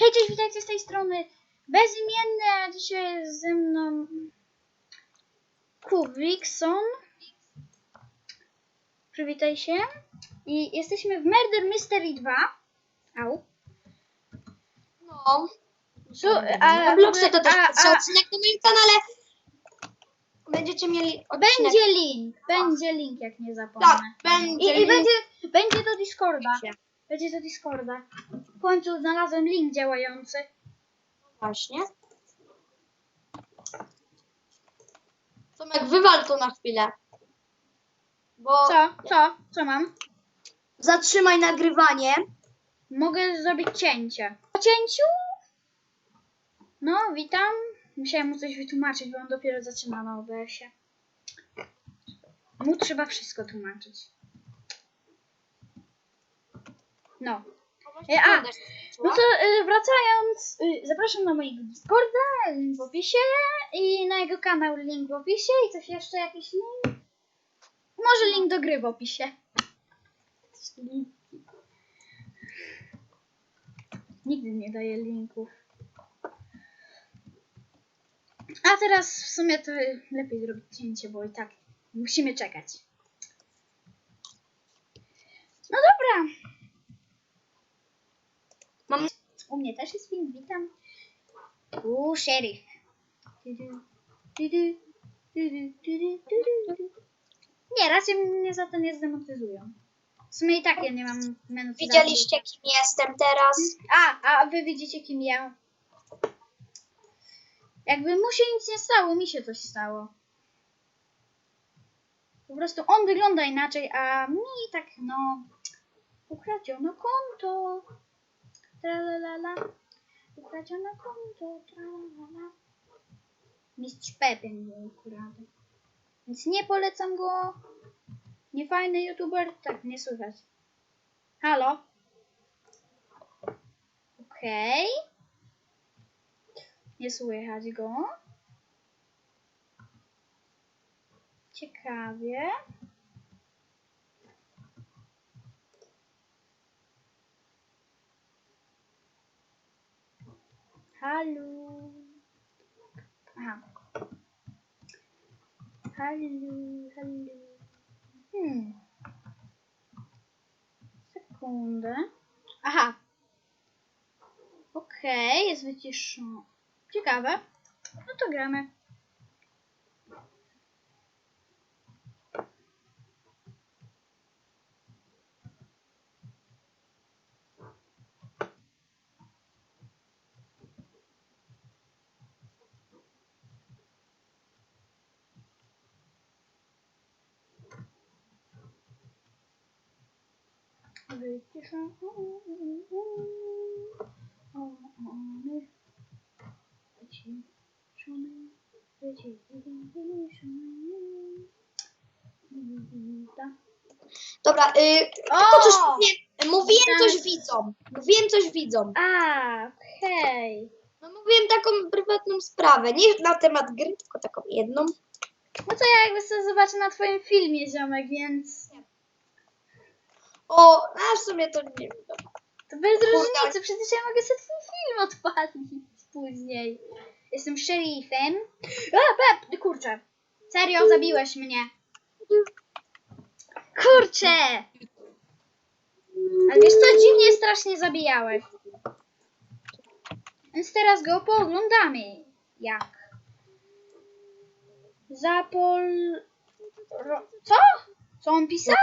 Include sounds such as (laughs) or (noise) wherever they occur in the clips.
Hej, cześć, witajcie z tej strony bezimienny, a dzisiaj jest ze mną Kubikson. Przywitaj się. I jesteśmy w Murder Mystery 2. Au. No. Tu, a, Na Blogsy to też a, a, odcinek na moim kanale. Będziecie mieli odcinek. Będzie link, będzie link, jak nie zapomnę. Tak, będzie. I, i będzie, będzie do Discorda. Będzie do Discorda. W końcu znalazłem link działający. Właśnie. Tomek, wywal to na chwilę. Bo Co? Co? Co mam? zatrzymaj nagrywanie. Mogę zrobić cięcie. Po cięciu? No, witam. Musiałem mu coś wytłumaczyć, bo on dopiero zaczyna na OBS-ie. Mu trzeba wszystko tłumaczyć. No. E, a, No to y, wracając, y, zapraszam na mojego Discorda, link w opisie i na jego kanał link w opisie i coś jeszcze, jakiś link? Może link do gry w opisie. Nigdy nie daję linków. A teraz w sumie to lepiej zrobić cięcie, bo i tak musimy czekać. No dobra. U mnie też jest film, witam. U, szeryf. Nie, raczej mnie za to nie zdemotyzują. W sumie i tak ja nie mam menutyzacji. widzieliście kim jestem teraz. A, a wy widzicie kim ja. Jakby mu się nic nie stało, mi się coś stało. Po prostu on wygląda inaczej, a mi tak no... Ukradziono konto. Tralalala. Ukradziono konto. Tralalala. Mistrz mi go ukradł. Więc nie polecam go. Niefajny youtuber. Tak, nie słychać. Halo? Okej. Nie słychać go. Ciekawie. Halo. Aha. Halo, halo. Hmm. Sekundę. Aha. Okej, jest wyciszone. Ciekawe. No to gramy. Wyciszony. Wyciszony. Wyciszony. Wyciszony. Dobra, y, O! tylko coś mówiłem, mówiłem coś widzom. Mówiłem coś widzom. A, okej. No mówiłem taką prywatną sprawę. Nie na temat gry, tylko taką jedną. No to ja jakby sobie zobaczę na twoim filmie, ziomek, więc O, a w sumie to nie wiem. to bez różnicy, przecież ja mogę sobie twój film odpalić później. Jestem szerifem. A, pep, kurczę. Serio, zabiłeś mnie. Kurczę! Ale wiesz co, dziwnie strasznie zabijałeś. Więc teraz go pooglądamy. Jak? Zapol... Ro... Co? Co on pisał?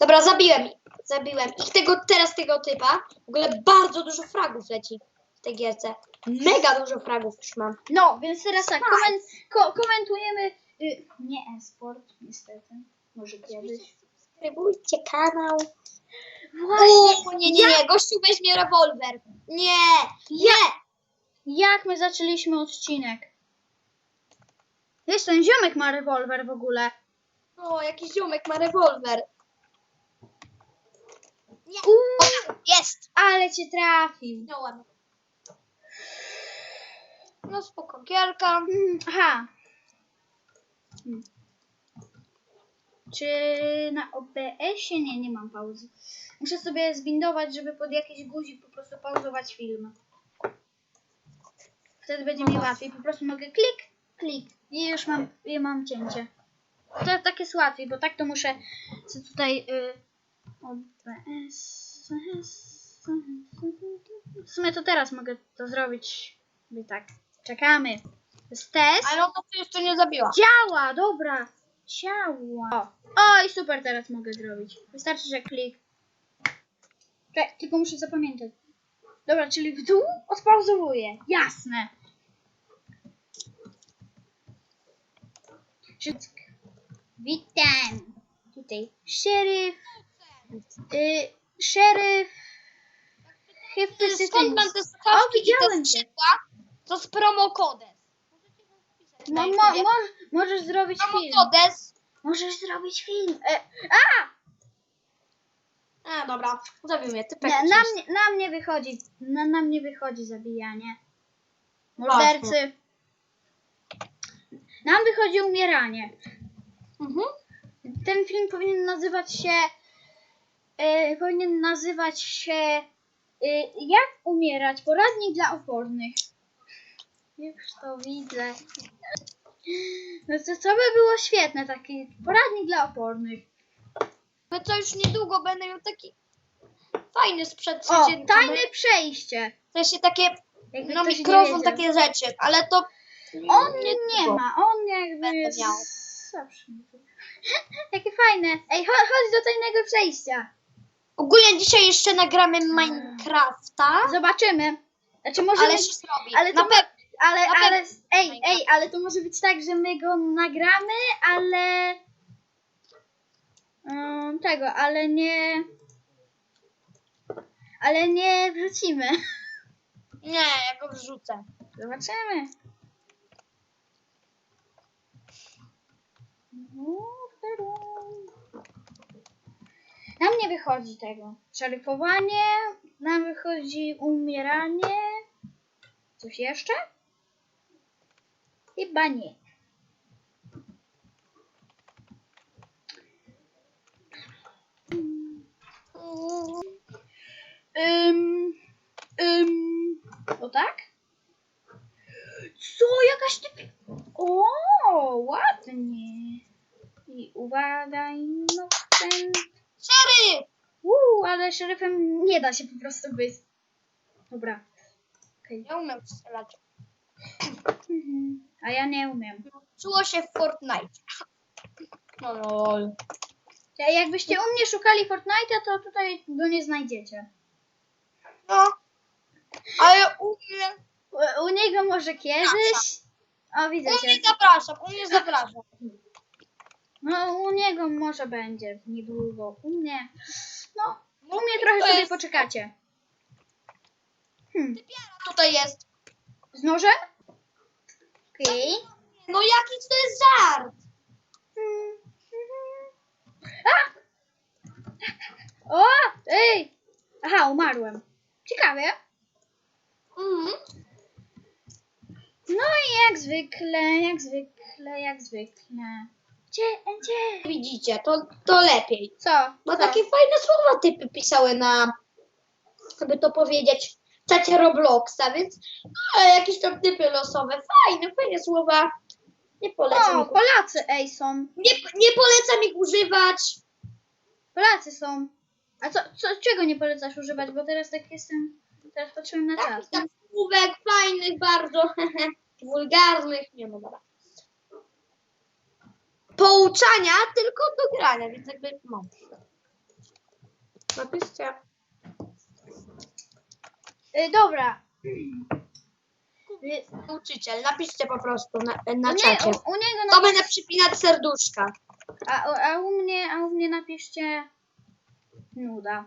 Dobra, zabiłem. Zabiłem. I tego, teraz tego typa. W ogóle bardzo dużo fragów leci w tej gierce. Mega dużo fragów już mam. No, więc teraz tak, komen, ko, komentujemy... Y, nie e-sport, niestety. Może kiedyś. Subskrybujcie kanał. Właśnie, O, nie, nie, nie. Gościu weźmie rewolwer. Nie, nie. jak my zaczęliśmy odcinek? Wiesz, ten ziomek ma rewolwer w ogóle. O, jakiś ziomek ma rewolwer. Nie. Uuu, O, jest. Ale cię trafił. Wziąłem. No spoko, gierka. Mm, Aha. Hmm. Czy na OBS-ie? Nie, nie mam pauzy. muszę sobie zbindować, żeby pod jakiś guzik po prostu pauzować film. Wtedy będzie mi łatwiej. Po prostu mogę klik, klik i już mam, i mam cięcie. To tak jest łatwiej, bo tak to muszę co tutaj y, OBS. W sumie to teraz mogę to zrobić. I tak, czekamy. Jest test. Ale ona to jeszcze nie zabiła. Działa, dobra. Działa. O, o i super teraz mogę zrobić. Wystarczy, że klik. Czekaj, tylko muszę zapamiętać. Dobra, czyli w dół odpauzowuję. Jasne. Wszystko. Witam. Tutaj szeryf. Y, szeryf. Hypty Skąd mam te O, słuchawki i widziałem te cię. skrzydła? To z promokodem. No, mo, możesz zrobić film. Promokodes. Możesz zrobić film. E, A, dobra, zabił mnie. Typek Nie, jakiś. na, mnie, na mnie wychodzi, na, na mnie wychodzi zabijanie. Mordercy. Nam wychodzi umieranie. Mhm. Ten film powinien nazywać się, e, powinien nazywać się Jak umierać? Poradnik dla opornych. Już to widzę. No to, to by było świetne, taki poradnik dla opornych. No to już niedługo będę miał taki fajny sprzęt. O, tajne przejście. W sensie takie, Jakby no ktoś nie mikrofon, wiedział. takie rzeczy, ale to On nie ma, on jakby Będę jest... miał. Zawsze. (laughs) Jakie fajne. Ej, cho- chodź do tajnego przejścia. Ogólnie dzisiaj jeszcze nagramy Minecrafta, Zobaczymy. Znaczy może ale się zrobi. ale Na to- pewno. ale, na ale, pewno ej, ej, ale to może być tak, że my go nagramy, ale... Um, tego, ale nie... Ale nie wrzucimy. Nie, ja go wrzucę. Zobaczymy. Nam nie wychodzi tego. Szeryfowanie, nam wychodzi umieranie. Coś jeszcze? Chyba nie. Ym, ym, o tak? Co? Jakaś typ... O, ładnie. I uwaga, innocent. Szeryf! Uuu, ale szeryfem nie da się po prostu być. Dobra. Okej. Ja umiem strzelać. Mhm. A ja nie umiem. Czuło się w Fortnite. No lol. Ja- Jakbyście u mnie szukali Fortnite'a, to tutaj go nie znajdziecie. No. Ale u mnie... U, u niego może kiedyś. O, widzę U cię. mnie zapraszam, u mnie zapraszam. No, u niego może będzie niedługo. U mnie. No, No, u mnie trochę to sobie jest- poczekacie. Hmm. Tutaj jest. Z nożem? Okej. No jaki to jest żart? Hmm. A! O! Ej! Aha, umarłem. Ciekawe. Mhm. No i jak zwykle, jak zwykle, jak zwykle. Gdzie, gdzie? Widzicie, to, to lepiej. Co? Bo Co? takie fajne słowa typy pisały na, żeby to powiedzieć, w czacie Robloxa, więc no, jakieś tam typy losowe. Fajne, fajne słowa. Nie polecam, O, ich, Polacy, ej, są. nie, nie polecam ich używać. Polacy są. A co, co, czego nie polecasz używać? Bo teraz tak jestem, teraz patrzyłem na czas. Takich tam słówek fajnych bardzo, (laughs) wulgarnych. Nie no dobra. Pouczania tylko do grania, więc jakby no. Napiszcie. Y, dobra. Y, Nauczyciel, napiszcie po prostu na, u, na nie, czacie. u, u niego To na, będę przypinać serduszka. a, u- a u mnie, a u mnie napiszcie nuda.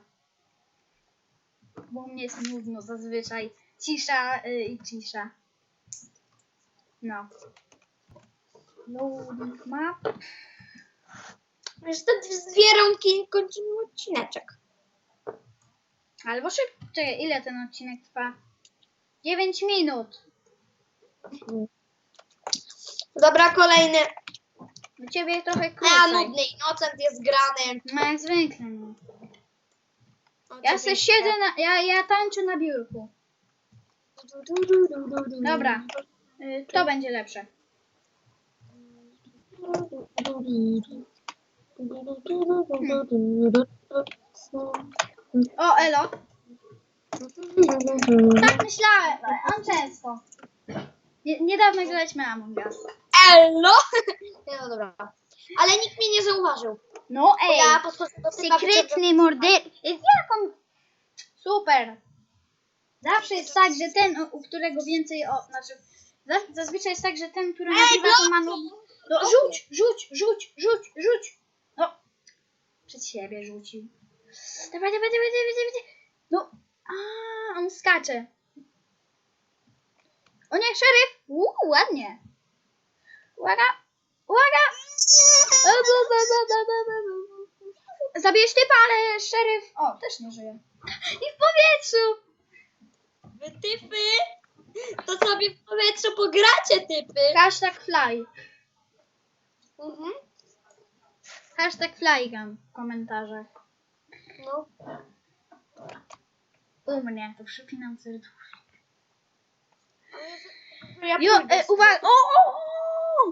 Bo u mnie jest nudno zazwyczaj. Cisza y, i cisza. No. Loading map. Jeszcze te dwie rąki i kończymy odcineczek. Albo szybko. Czekaj, ile ten odcinek trwa? 9 minut. Dobra, kolejny. U ciebie trochę A, krócej. nudny Innocent jest grany. No jak zwykle, no. Ja se siedzę na... Ja, ja tańczę na biurku. Dobra. Y, To będzie lepsze. O, elo. Tak myślałem. On często. Nie, niedawno graliśmy Among Us. Elo! Nie, no dobra. Ale nikt mnie nie zauważył. No Bo ej. ja podchodzę do typa, Sekretny morder... Jaką... Super. Zawsze jest tak, że ten, u- u którego więcej... O, znaczy... za- Zazwyczaj jest tak, że ten, który nagrywa, to ma... bloki! No rzuć, rzuć, rzuć, rzuć, rzuć. No. Przed siebie rzucił. Dawaj, dawaj, dawaj, dawaj, dawaj. No. A, on skacze. O nie, szeryf. Uuu, ładnie. Uwaga, uwaga. Zabijesz typa, ale szeryf... O, też nie żyje. I w powietrzu. Wy typy! To sobie w powietrzu pogracie, typy! Hashtag fly. Mhm. Hashtag flygun w komentarzach. No. U mnie, to przypinam serduszko. Ja Jo, pójdę e, uwaga, o, o, o!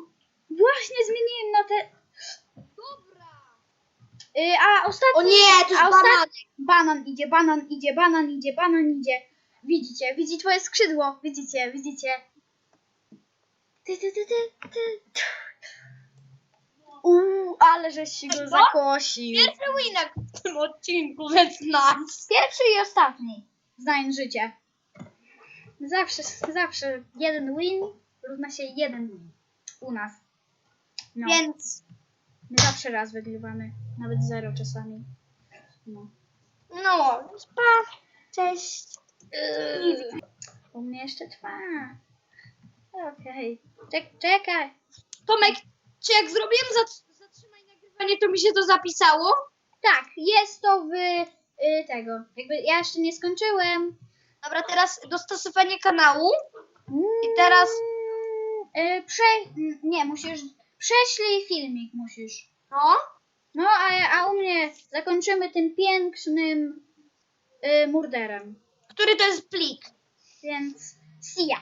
Właśnie zmieniłem na te... Dobra. Y, a ostatni... O nie, to a jest ostat- bananek. Banan idzie, banan idzie, banan idzie, banan idzie. Widzicie, widzi twoje skrzydło. Widzicie, widzicie. Ty, ty, ty, ty, ty. Uuu, ale żeś się go zakosił. Pierwszy winek w tym odcinku, więc nice. Pierwszy i ostatni. Znając życie. Zawsze, zawsze jeden win równa się jeden win. U nas. No. Więc, My zawsze raz wygrywamy. Nawet zero czasami. No. no, pa, cześć. Yy. U mnie jeszcze trwa. Okej. Czek- czekaj. Tomek, czy jak zrobiłem zatr- zatrzymaj nagrywanie, to mi się to zapisało? Tak, jest to w y, tego. Jakby ja jeszcze nie skończyłem. Dobra, teraz dostosowanie kanału. I teraz- Mm, Y, prze... n- Nie, musisz... Prześlij filmik musisz. No. No, a, a u mnie zakończymy tym pięknym y, murderem. Który to jest plik? Więc see ya.